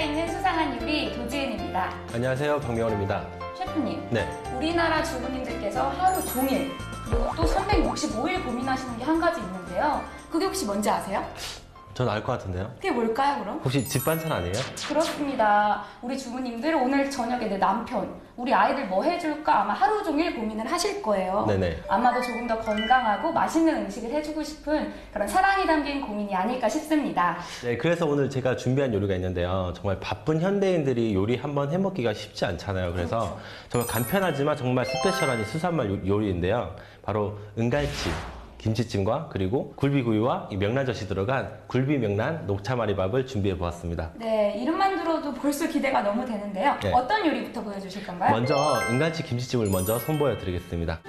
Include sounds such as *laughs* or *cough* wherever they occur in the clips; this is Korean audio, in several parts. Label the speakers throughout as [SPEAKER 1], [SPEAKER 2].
[SPEAKER 1] 있는 수상한 요리 도지은입니다.
[SPEAKER 2] 안녕하세요. 박명원입니다.
[SPEAKER 1] 셰프님,
[SPEAKER 2] 네.
[SPEAKER 1] 우리나라 주부님들께서 하루 종일 그리고 또 365일 고민하시는 게 한 가지 있는데요. 그게 혹시 뭔지 아세요?
[SPEAKER 2] 전 알 것 같은데요.
[SPEAKER 1] 그게 뭘까요, 그럼?
[SPEAKER 2] 혹시 집 반찬 아니에요?
[SPEAKER 1] 그렇습니다. 우리 주부님들 오늘 저녁에 내 남편, 우리 아이들 뭐 해줄까 아마 하루 종일 고민을 하실 거예요.
[SPEAKER 2] 네네.
[SPEAKER 1] 아마도 조금 더 건강하고 맛있는 음식을 해주고 싶은 그런 사랑이 담긴 고민이 아닐까 싶습니다.
[SPEAKER 2] 네, 그래서 오늘 제가 준비한 요리가 있는데요. 정말 바쁜 현대인들이 요리 한번 해먹기가 쉽지 않잖아요. 그래서 정말 간편하지만 정말 스페셜한 이 수산물 요- 요리인데요. 바로 은갈치. 김치찜과 그리고 굴비구이와 이 명란젓이 들어간 굴비 명란 녹차마리밥을 준비해 보았습니다.
[SPEAKER 1] 네, 이름만 들어도 벌써 기대가 너무 되는데요.
[SPEAKER 2] 네.
[SPEAKER 1] 어떤 요리부터 보여주실 건가요?
[SPEAKER 2] 먼저 은갈치 김치찜을 먼저 선보여 드리겠습니다.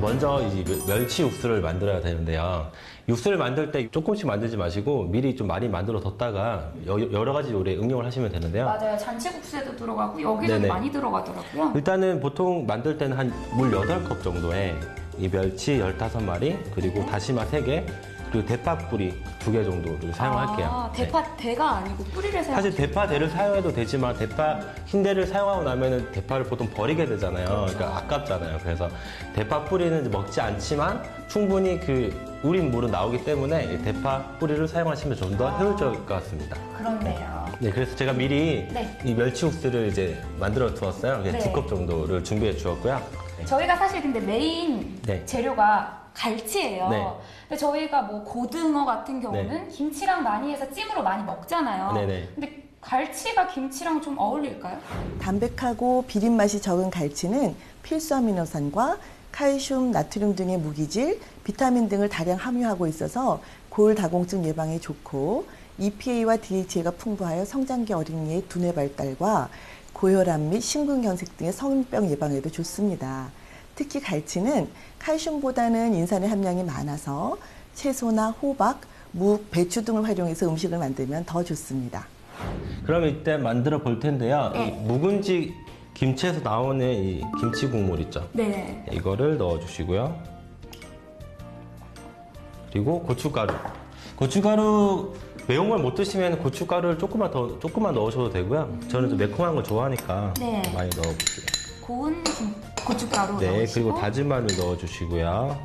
[SPEAKER 2] 먼저 이 멸치 육수를 만들어야 되는데요. 육수를 만들 때 조금씩 만들지 마시고 미리 좀 많이 만들어 뒀다가 여- 여러 가지 요리에 응용을 하시면 되는데요.
[SPEAKER 1] 맞아요. 잔치국수에도 들어가고 여기저기
[SPEAKER 2] 네네.
[SPEAKER 1] 많이 들어가더라고요.
[SPEAKER 2] 일단은 보통 만들 때는 한 물 8컵 정도에 이 멸치 15마리, 그리고 다시마 3개, 그리고 대파 뿌리 2개 정도를 사용할게요.
[SPEAKER 1] 아,
[SPEAKER 2] 네.
[SPEAKER 1] 대파 대가 아니고 뿌리를 사용.
[SPEAKER 2] 사실 대파 대를 사용해도 되지만 대파 흰대를 사용하고 나면은 대파를 보통 버리게 되잖아요. 그러니까 아깝잖아요. 그래서 대파 뿌리는 먹지 않지만 충분히 그 우린 물은 나오기 때문에 이 대파 뿌리를 사용하시면 좀 더 효율적일 것 같습니다.
[SPEAKER 1] 그렇네요.
[SPEAKER 2] 네, 그래서 제가 미리
[SPEAKER 1] 네.
[SPEAKER 2] 이 멸치 국수를 이제 만들어 두었어요.
[SPEAKER 1] 네.
[SPEAKER 2] 두컵 정도를 준비해 주었고요. 네.
[SPEAKER 1] 저희가 사실 근데 메인
[SPEAKER 2] 네.
[SPEAKER 1] 재료가 갈치예요.
[SPEAKER 2] 네.
[SPEAKER 1] 근데 저희가 뭐 고등어 같은 경우는 김치랑 많이 해서 찜으로 많이 먹잖아요.
[SPEAKER 2] 네네.
[SPEAKER 1] 근데 갈치가 김치랑 좀 어울릴까요?
[SPEAKER 3] 담백하고 비린 맛이 적은 갈치는 필수 아미노산과 칼슘, 나트륨 등의 무기질, 비타민 등을 다량 함유하고 있어서 골다공증 예방에 좋고 EPA와 DHA가 풍부하여 성장기 어린이의 두뇌 발달과 고혈압 및 심근경색 등의 성인병 예방에도 좋습니다. 특히 갈치는 칼슘보다는 인산의 함량이 많아서 채소나 호박, 묵, 배추 등을 활용해서 음식을 만들면 더 좋습니다.
[SPEAKER 2] 그럼 이때 만들어 볼 텐데요.
[SPEAKER 1] 네.
[SPEAKER 2] 이 묵은지 김치에서 나오는 이 김치 국물 있죠.
[SPEAKER 1] 네.
[SPEAKER 2] 이거를 넣어 주시고요. 그리고 고춧가루. 고춧가루 매운 걸 못 드시면 고춧가루를 조금만 더 조금만 넣으셔도 되고요. 저는 좀 매콤한 거 좋아하니까
[SPEAKER 1] 네.
[SPEAKER 2] 많이 넣어 볼게요.
[SPEAKER 1] 고운 김- 고춧가루
[SPEAKER 2] 네,
[SPEAKER 1] 넣으시고
[SPEAKER 2] 그리고 다진 마늘 넣어 주시고요.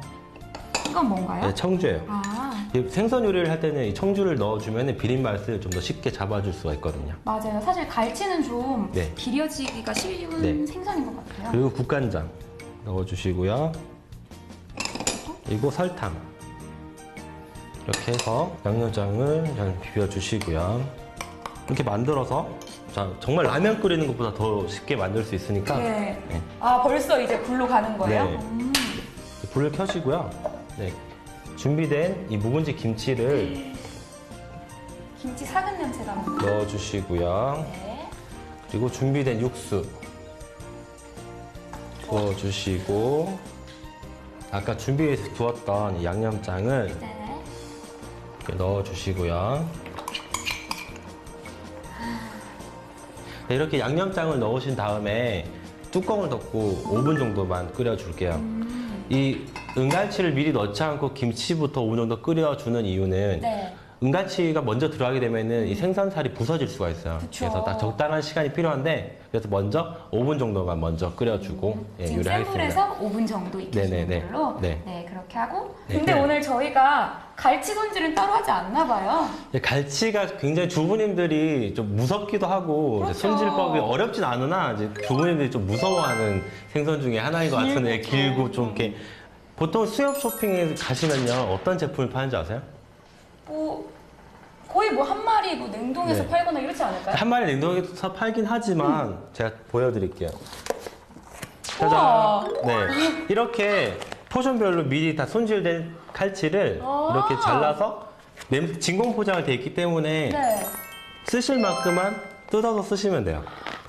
[SPEAKER 1] 이건 뭔가요?
[SPEAKER 2] 네, 청주예요.
[SPEAKER 1] 아
[SPEAKER 2] 이 생선 요리를 할 때는 이 청주를 넣어주면 비린 맛을 좀 더 쉽게 잡아줄 수가 있거든요.
[SPEAKER 1] 맞아요. 사실 갈치는 좀
[SPEAKER 2] 네.
[SPEAKER 1] 비려지기가 쉬운
[SPEAKER 2] 네.
[SPEAKER 1] 생선인 것 같아요.
[SPEAKER 2] 그리고 국간장 넣어주시고요. 그리고 설탕. 이렇게 해서 양념장을 잘 비벼주시고요. 이렇게 만들어서 자, 정말 라면 끓이는 것보다 더 쉽게 만들 수 있으니까
[SPEAKER 1] 네.
[SPEAKER 2] 네.
[SPEAKER 1] 아 벌써 이제 불로 가는 거예요?
[SPEAKER 2] 네.
[SPEAKER 1] 음.
[SPEAKER 2] 불을 켜시고요. 네. 준비된 이 묵은지 김치를
[SPEAKER 1] 김치 사근 냄새가 납니다.
[SPEAKER 2] 넣어주시고요.
[SPEAKER 1] 네.
[SPEAKER 2] 그리고 준비된 육수 부어주시고 아까 준비해서 두었던 이 양념장을
[SPEAKER 1] 네.
[SPEAKER 2] 이렇게 넣어주시고요. 이렇게 양념장을 넣으신 다음에 뚜껑을 덮고 5분 정도만 끓여줄게요. 이 은갈치를 미리 넣지 않고 김치부터 5분 정도 끓여주는 이유는
[SPEAKER 1] 네.
[SPEAKER 2] 은갈치가 먼저 들어가게 되면은 이 생선살이 부서질 수가 있어요.
[SPEAKER 1] 그쵸.
[SPEAKER 2] 그래서 딱 적당한 시간이 필요한데 그래서 먼저 5분 정도만 먼저 끓여주고 예,
[SPEAKER 1] 지금
[SPEAKER 2] 요리하겠습니다.
[SPEAKER 1] 불에서 5분 정도 익히시는
[SPEAKER 2] 네네네.
[SPEAKER 1] 걸로
[SPEAKER 2] 네.
[SPEAKER 1] 네 그렇게 하고
[SPEAKER 2] 네,
[SPEAKER 1] 근데
[SPEAKER 2] 네.
[SPEAKER 1] 오늘 저희가 갈치 손질은 따로 하지 않나 봐요
[SPEAKER 2] 예, 갈치가 굉장히 주부님들이 좀 무섭기도 하고 이제
[SPEAKER 1] 그렇죠.
[SPEAKER 2] 손질법이 어렵진 않으나 이제 주부님들이 좀 무서워하는 생선 중에 하나인 것 같은데
[SPEAKER 1] 길고
[SPEAKER 2] 좀 이렇게 보통 수협 쇼핑에 가시면요 어떤 제품을 파는지 아세요?
[SPEAKER 1] 뭐 거의 뭐 한 마리 뭐 냉동해서
[SPEAKER 2] 네.
[SPEAKER 1] 팔거나 이렇지 않을까요?
[SPEAKER 2] 한 마리 냉동해서 팔긴 하지만 제가 보여드릴게요.
[SPEAKER 1] 우와.
[SPEAKER 2] 짜잔. 네. 이렇게 포션별로 미리 다 손질된 칼치를
[SPEAKER 1] 아.
[SPEAKER 2] 이렇게 잘라서 냄- 진공 포장을 돼 있기 때문에
[SPEAKER 1] 네.
[SPEAKER 2] 쓰실 만큼만 뜯어서 쓰시면 돼요.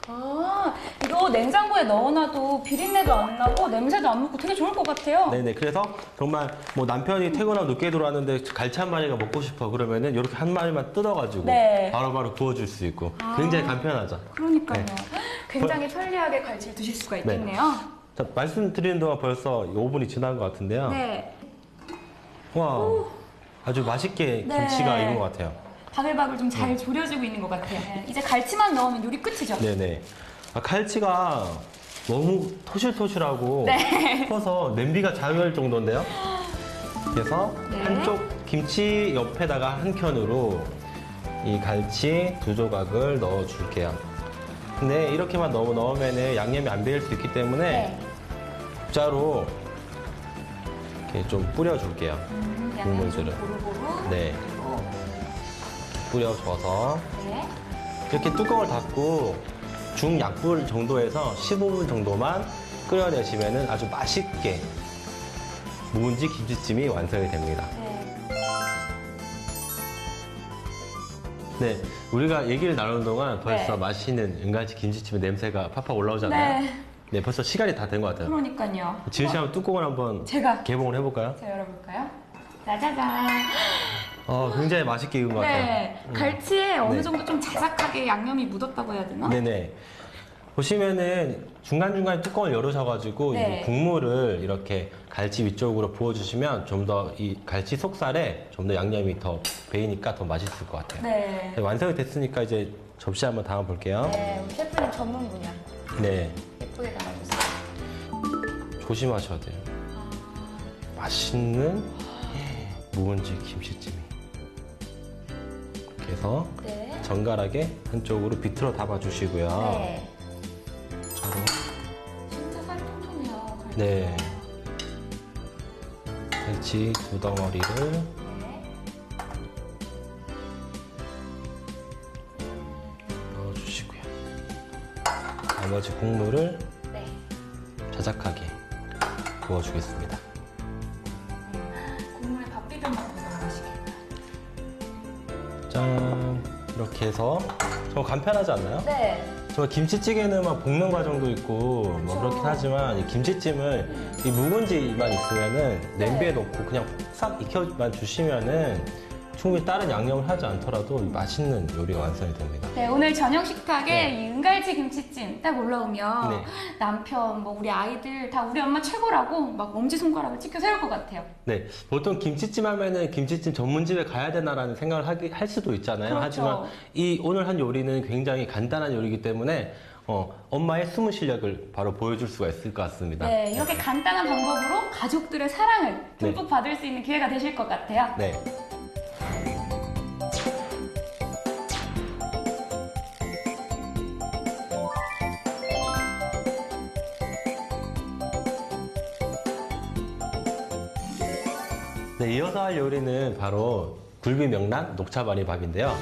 [SPEAKER 1] 아 이거 냉장고에 넣어놔도 비린내도 안 나고 냄새도 안 맡고 되게 좋을 것 같아요.
[SPEAKER 2] 네네. 그래서 정말 뭐 남편이 퇴근하고 늦게 들어왔는데 갈치 한 마리가 먹고 싶어 그러면은 이렇게 한 마리만 뜯어가지고
[SPEAKER 1] 네.
[SPEAKER 2] 바로바로 구워줄 수 있고 굉장히 간편하죠.
[SPEAKER 1] 그러니까요.
[SPEAKER 2] 네. *gasps*
[SPEAKER 1] 굉장히 편리하게 갈치를 드실 수가 있겠네요.
[SPEAKER 2] 자, 말씀드리는 동안 벌써 5분이 지난 것 같은데요.
[SPEAKER 1] 네.
[SPEAKER 2] 와, 아주 맛있게
[SPEAKER 1] 네.
[SPEAKER 2] 김치가 익은 것 같아요.
[SPEAKER 1] 바글바글 좀
[SPEAKER 2] 네.
[SPEAKER 1] 잘 졸여지고 있는 것 같아요. 네. 이제 갈치만 넣으면 요리 끝이죠?
[SPEAKER 2] 네네. 아, 칼치가 너무 토실토실하고
[SPEAKER 1] 네.
[SPEAKER 2] 커서 냄비가 작을 정도인데요. 그래서
[SPEAKER 1] 네.
[SPEAKER 2] 한쪽 김치 옆에다가 한 켠으로 이 갈치 두 조각을 넣어 줄게요. 근데 이렇게만 너무 넣으면 양념이 안 배일 수 있기 때문에
[SPEAKER 1] 네.
[SPEAKER 2] 국자로 이렇게 좀 뿌려 줄게요.
[SPEAKER 1] 음,
[SPEAKER 2] 국물들을. 네. 뿌려줘서
[SPEAKER 1] 네.
[SPEAKER 2] 이렇게 뚜껑을 닫고 중약불 정도에서 15분 정도만 끓여내시면 아주 맛있게 묵은지 김치찜이 완성이 됩니다.
[SPEAKER 1] 네.
[SPEAKER 2] 네, 우리가 얘기를 나누는 동안 벌써
[SPEAKER 1] 네.
[SPEAKER 2] 맛있는 은갈치 김치찜의 냄새가 팍팍 올라오잖아요.
[SPEAKER 1] 네.
[SPEAKER 2] 네, 벌써 시간이 다 된 것 같아요.
[SPEAKER 1] 그러니까요.
[SPEAKER 2] 지은 씨 한번 뚜껑을 한번
[SPEAKER 1] 제가
[SPEAKER 2] 개봉을 해볼까요?
[SPEAKER 1] 제가 열어볼까요? 짜자잔.
[SPEAKER 2] 어, 굉장히 맛있게 익은 것 같아요.
[SPEAKER 1] 네. 갈치에 어느
[SPEAKER 2] 네.
[SPEAKER 1] 정도 좀 자작하게 양념이 묻었다고 해야 되나?
[SPEAKER 2] 네네. 보시면은 중간중간 뚜껑을 열으셔가지고
[SPEAKER 1] 네.
[SPEAKER 2] 이 국물을 이렇게 갈치 위쪽으로 부어주시면 좀 더 이 갈치 속살에 좀 더 양념이 더 배이니까 더 맛있을 것 같아요.
[SPEAKER 1] 네.
[SPEAKER 2] 네, 완성이 됐으니까 이제 접시 한번 담아 볼게요.
[SPEAKER 1] 네, 우리 셰프님 전문 분야.
[SPEAKER 2] 네.
[SPEAKER 1] 예쁘게 담아주세요.
[SPEAKER 2] 조심하셔야 돼요. 맛있는 묵은지 김치찜이. 이렇게 해서
[SPEAKER 1] 네.
[SPEAKER 2] 정갈하게 한쪽으로 비틀어 담아 주시고요.
[SPEAKER 1] 네.
[SPEAKER 2] 네. 갈치 두 덩어리를
[SPEAKER 1] 네.
[SPEAKER 2] 넣어주시고요. 나머지 국물을
[SPEAKER 1] 네.
[SPEAKER 2] 자작하게 부어주겠습니다.
[SPEAKER 1] 국물에 밥 비벼 너무 맛있겠다.
[SPEAKER 2] 짠! 이렇게 해서 정말 간편하지 않나요?
[SPEAKER 1] 네.
[SPEAKER 2] 정말 김치찌개는 막 볶는 과정도 있고 뭐
[SPEAKER 1] 그렇죠.
[SPEAKER 2] 그렇긴 하지만 이 김치찜을 이 묵은지만 있으면은 냄비에
[SPEAKER 1] 네.
[SPEAKER 2] 넣고 그냥 싹 익혀만 주시면은 충분히 다른 양념을 하지 않더라도 맛있는 요리가 완성이 됩니다.
[SPEAKER 1] 네, 오늘 저녁 식탁에
[SPEAKER 2] 네.
[SPEAKER 1] 이 은갈치 김치찜 딱 올라오면
[SPEAKER 2] 네.
[SPEAKER 1] 남편, 뭐 우리 아이들 다 우리 엄마 최고라고 막 엄지손가락을 찍혀 세울 것 같아요.
[SPEAKER 2] 네, 보통 김치찜 하면은 김치찜 전문집에 가야 되나라는 생각을 하기, 할 수도 있잖아요.
[SPEAKER 1] 그렇죠.
[SPEAKER 2] 하지만 이 오늘 한 요리는 굉장히 간단한 요리이기 때문에 어, 엄마의 숨은 실력을 바로 보여줄 수가 있을 것 같습니다.
[SPEAKER 1] 네, 이렇게 간단한 방법으로 가족들의 사랑을 듬뿍 받을 수 있는 기회가 되실 것 같아요.
[SPEAKER 2] 네. 이어서 할 요리는 바로 굴비 명란 녹차바리 밥인데요.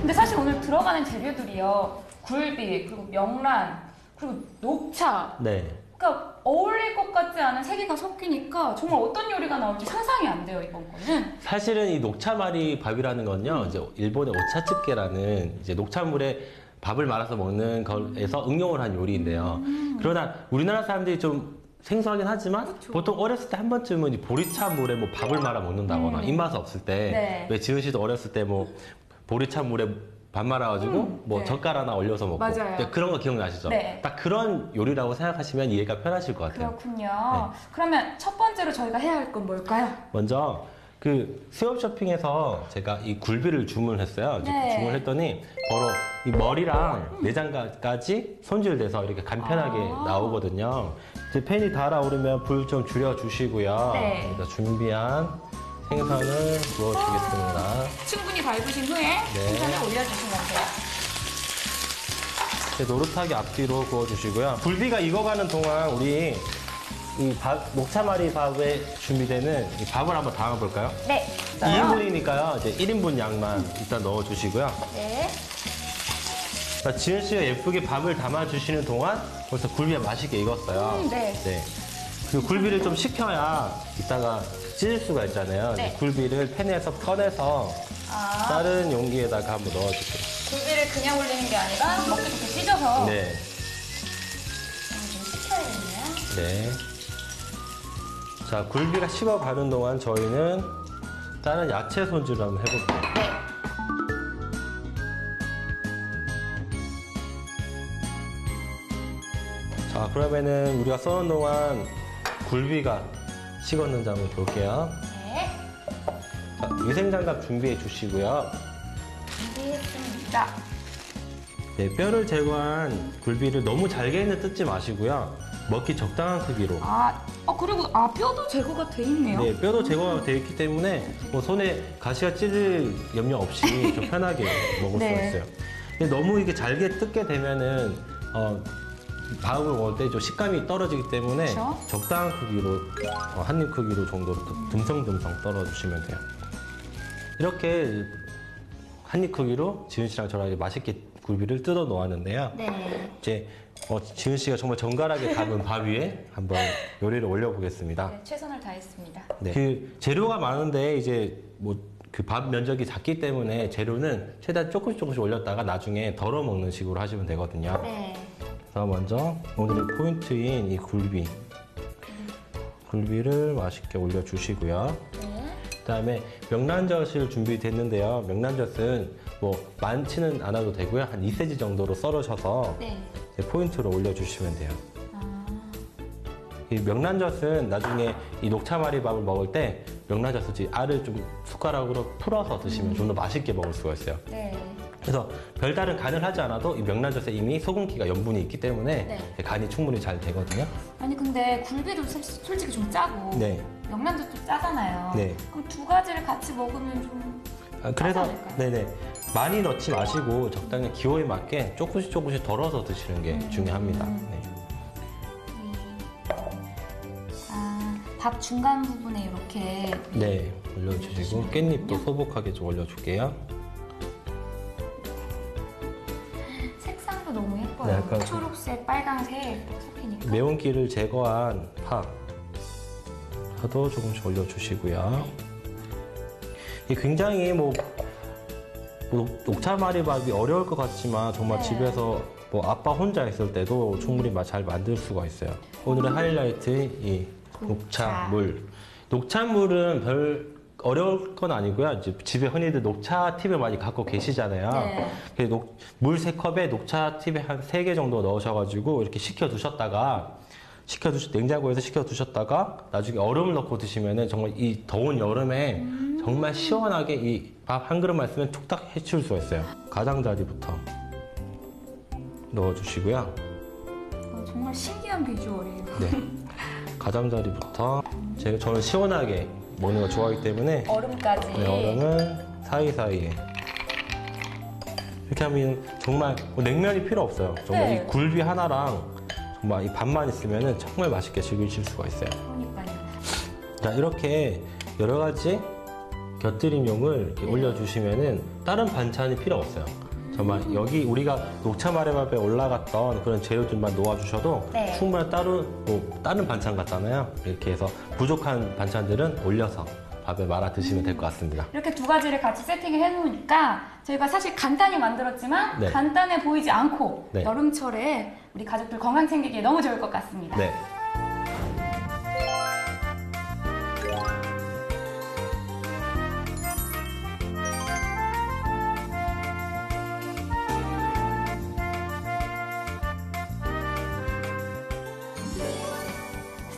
[SPEAKER 1] 근데 사실 오늘 들어가는 재료들이요. 굴비, 그리고 명란, 그리고 녹차.
[SPEAKER 2] 네.
[SPEAKER 1] 그러니까 어울릴 것 같지 않은 세 개가 섞이니까 정말 어떤 요리가 나올지 상상이 안 돼요, 이번 거는.
[SPEAKER 2] 사실은 이 녹차마리 밥이라는 건요, 이제 일본의 오차츠케라는 이제 녹차물에 밥을 말아서 먹는 거에서 응용을 한 요리인데요. 그러나 우리나라 사람들이 좀 생소하긴 하지만
[SPEAKER 1] 그쵸.
[SPEAKER 2] 보통 어렸을 때 한 번쯤은 이 보리차 물에 뭐 밥을 말아 먹는다거나
[SPEAKER 1] 음.
[SPEAKER 2] 입맛 없을 때
[SPEAKER 1] 네.
[SPEAKER 2] 왜 지은 씨도 어렸을 때 뭐 보리차 물에 밥 말아가지고
[SPEAKER 1] 음,
[SPEAKER 2] 뭐
[SPEAKER 1] 네.
[SPEAKER 2] 젓갈 하나 올려서 먹고
[SPEAKER 1] 맞아요.
[SPEAKER 2] 네, 그런 거 기억나시죠?
[SPEAKER 1] 네.
[SPEAKER 2] 딱 그런 요리라고 생각하시면 이해가 편하실 것 같아요.
[SPEAKER 1] 그렇군요.
[SPEAKER 2] 네.
[SPEAKER 1] 그러면 첫 번째로 저희가 해야 할 건 뭘까요?
[SPEAKER 2] 먼저 그 수협 쇼핑에서 제가 이 굴비를 주문했어요.
[SPEAKER 1] 네.
[SPEAKER 2] 주문했더니 바로 이 머리랑 내장까지 손질돼서 이렇게 간편하게
[SPEAKER 1] 아.
[SPEAKER 2] 나오거든요. 이제 팬이 달아오르면 불 좀 줄여 주시고요.
[SPEAKER 1] 네.
[SPEAKER 2] 준비한 생선을 구워주겠습니다.
[SPEAKER 1] 충분히 밟으신 후에
[SPEAKER 2] 네.
[SPEAKER 1] 생선을 올려주시면 돼요.
[SPEAKER 2] 이제 노릇하게 앞뒤로 구워주시고요. 굴비가 익어가는 동안 우리 이 밥, 녹차마리 밥에 준비되는 이 밥을 한번 담아볼까요?
[SPEAKER 1] 네.
[SPEAKER 2] 2인분이니까요. 이제 1인분 양만 일단 넣어주시고요.
[SPEAKER 1] 네.
[SPEAKER 2] 자, 지은 씨가 예쁘게 밥을 담아주시는 동안 벌써 굴비가 맛있게 익었어요.
[SPEAKER 1] 음, 네.
[SPEAKER 2] 이 굴비를 좀 식혀야 이따가 찢을 수가 있잖아요.
[SPEAKER 1] 네.
[SPEAKER 2] 이 굴비를 팬에서 꺼내서
[SPEAKER 1] 아,
[SPEAKER 2] 다른 용기에다가 한번 넣어줄게요.
[SPEAKER 1] 굴비를 그냥 올리는 게 아니라 먹기 좋게 찢어서
[SPEAKER 2] 네,
[SPEAKER 1] 좀 식혀야겠네요.
[SPEAKER 2] 네. 자, 굴비가 식어가는 동안 저희는 다른 야채 손질을 한번 해볼게요.
[SPEAKER 1] 네.
[SPEAKER 2] 자, 그러면은 우리가 써는 동안 굴비가 식었는지 한번 볼게요.
[SPEAKER 1] 네.
[SPEAKER 2] 자, 위생장갑 준비해 주시고요.
[SPEAKER 1] 준비했습니다.
[SPEAKER 2] 네, 뼈를 제거한 굴비를 너무 잘게는 뜯지 마시고요. 먹기 적당한 크기로.
[SPEAKER 1] 아, 어, 그리고 아 뼈도 제거가 돼 있네요.
[SPEAKER 2] 네, 뼈도 제거가 되어 있기 때문에 뭐 손에 가시가 찌를 염려 없이 *laughs* 좀 편하게 먹을
[SPEAKER 1] 네.
[SPEAKER 2] 수가 있어요. 근데 너무 이게 잘게 뜯게 되면은 어, 밥을 먹을 때 좀 식감이 떨어지기 때문에
[SPEAKER 1] 그쵸?
[SPEAKER 2] 적당한 크기로 어, 한입 크기로 정도로 듬- 듬성듬성 떨어주시면 돼요. 이렇게 한입 크기로 지은 씨랑 저랑 이제 맛있게 굴비를 뜯어 놓았는데요.
[SPEAKER 1] 네.
[SPEAKER 2] 이제 어, 지은 씨가 정말 정갈하게 담은 *laughs* 밥 위에 한번 요리를 올려보겠습니다.
[SPEAKER 1] 네, 최선을 다했습니다.
[SPEAKER 2] 네. 그 재료가 많은데 이제 뭐 그 밥 면적이 작기 때문에 재료는 최대한 조금씩 조금씩 올렸다가 나중에 덜어 먹는 식으로 하시면 되거든요.
[SPEAKER 1] 네.
[SPEAKER 2] 그래서 먼저 오늘의 포인트인 이 굴비. 굴비를 맛있게 올려주시고요.
[SPEAKER 1] 네.
[SPEAKER 2] 그다음에 명란젓을 준비됐는데요. 명란젓은 뭐 많지는 않아도 되고요. 한 2cm 정도로 썰으셔서
[SPEAKER 1] 네.
[SPEAKER 2] 포인트로 올려주시면 돼요.
[SPEAKER 1] 아,
[SPEAKER 2] 이 명란젓은 나중에 이 녹차마리밥을 먹을 때 명란젓을 알을 좀 숟가락으로 풀어서 드시면 좀더 맛있게 먹을 수가 있어요.
[SPEAKER 1] 네.
[SPEAKER 2] 그래서 별다른 간을 하지 않아도 이 명란젓에 이미 소금기가 염분이 있기 때문에
[SPEAKER 1] 네.
[SPEAKER 2] 간이 충분히 잘 되거든요.
[SPEAKER 1] 아니 근데 굴비도 사- 솔직히 좀 짜고
[SPEAKER 2] 네.
[SPEAKER 1] 명란젓도 짜잖아요.
[SPEAKER 2] 네.
[SPEAKER 1] 그럼 두 가지를 같이 먹으면 좀
[SPEAKER 2] 아, 그래서
[SPEAKER 1] 짜지 않을까요?
[SPEAKER 2] 네네 많이 넣지 마시고 적당히 기호에 맞게 조금씩 조금씩 덜어서 드시는 게
[SPEAKER 1] 음.
[SPEAKER 2] 중요합니다. 네.
[SPEAKER 1] 아, 밥 중간 부분에 이렇게
[SPEAKER 2] 네, 올려주시고 깻잎도 소복하게 좀
[SPEAKER 1] 올려줄게요.
[SPEAKER 2] 네, 약간
[SPEAKER 1] 초록색, 빨강색 섞이니까.
[SPEAKER 2] 매운기를 제거한 파 파도 조금씩 올려주시고요. 이 굉장히 뭐, 뭐 녹차마리밥이 어려울 것 같지만 정말
[SPEAKER 1] 네.
[SPEAKER 2] 집에서 뭐 아빠 혼자 있을 때도 충분히 마- 잘 만들 수가 있어요. 오늘의 하이라이트 이 녹차물. 녹차물은 별 어려울 건 아니고요. 이제 집에 흔히들 녹차 팁을 많이 갖고 계시잖아요.
[SPEAKER 1] 네.
[SPEAKER 2] 물세 컵에 녹차 팁에 한세개 정도 넣으셔가지고 이렇게 식혀 두셨다가 식혀 두셨 냉장고에서 식혀 두셨다가 나중에 얼음을 넣고 드시면은 정말 이 더운 여름에 정말 시원하게 이 밥 한 그릇만 쓰면 툭딱 해치울 수가 있어요. 가장자리부터 넣어주시고요.
[SPEAKER 1] 어, 정말 신기한 비주얼이에요.
[SPEAKER 2] 네. *laughs* 가장자리부터 제가 저는 시원하게 먹는 걸 좋아하기 때문에
[SPEAKER 1] 얼음까지.
[SPEAKER 2] 네, 얼음을 사이사이에 이렇게 하면 정말 뭐 냉면이 필요 없어요. 정말
[SPEAKER 1] 네.
[SPEAKER 2] 이 굴비 하나랑 정말 이 밥만 있으면 정말 맛있게 즐기실 수가 있어요.
[SPEAKER 1] 그러니까요.
[SPEAKER 2] 자 이렇게 여러 가지 곁들임용을 이렇게
[SPEAKER 1] 네.
[SPEAKER 2] 올려주시면은 다른 반찬이 필요 없어요. 정말 여기 우리가 녹차 마레밥에 올라갔던 그런 재료들만 놓아주셔도
[SPEAKER 1] 네.
[SPEAKER 2] 충분한 따로 뭐 다른 반찬 같잖아요. 이렇게 해서 부족한 반찬들은 올려서 밥에 말아 드시면 될 것 같습니다.
[SPEAKER 1] 이렇게 두 가지를 같이 세팅을 해놓으니까 저희가 사실 간단히 만들었지만
[SPEAKER 2] 네.
[SPEAKER 1] 간단해 보이지 않고
[SPEAKER 2] 네.
[SPEAKER 1] 여름철에 우리 가족들 건강 챙기기에 너무 좋을 것 같습니다.
[SPEAKER 2] 네.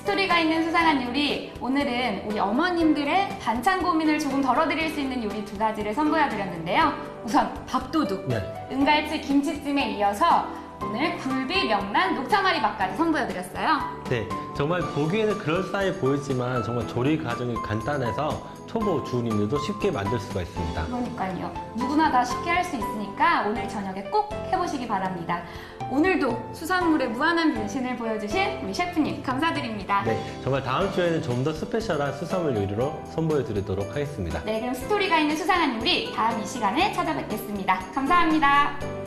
[SPEAKER 1] 스토리가 있는 수상한 요리 오늘은 우리 어머님들의 반찬 고민을 조금 덜어드릴 수 있는 요리 두 가지를 선보여드렸는데요. 우선 밥도둑,
[SPEAKER 2] 네.
[SPEAKER 1] 은갈치 김치찜에 이어서 오늘 굴비 명란 녹차마리 밥까지 선보여드렸어요.
[SPEAKER 2] 네, 정말 보기에는 그럴싸해 보이지만 정말 조리 과정이 간단해서 초보 주부님들도 쉽게 만들 수가 있습니다.
[SPEAKER 1] 그러니까요. 누구나 다 쉽게 할 수 있으니까 오늘 저녁에 꼭 해보시기 바랍니다. 오늘도 수산물의 무한한 변신을 보여주신 우리 셰프님 감사드립니다.
[SPEAKER 2] 네, 정말 다음 주에는 좀 더 스페셜한 수산물 요리로 선보여 드리도록 하겠습니다.
[SPEAKER 1] 네, 그럼 스토리가 있는 수상한 요리 다음 이 시간에 찾아뵙겠습니다. 감사합니다.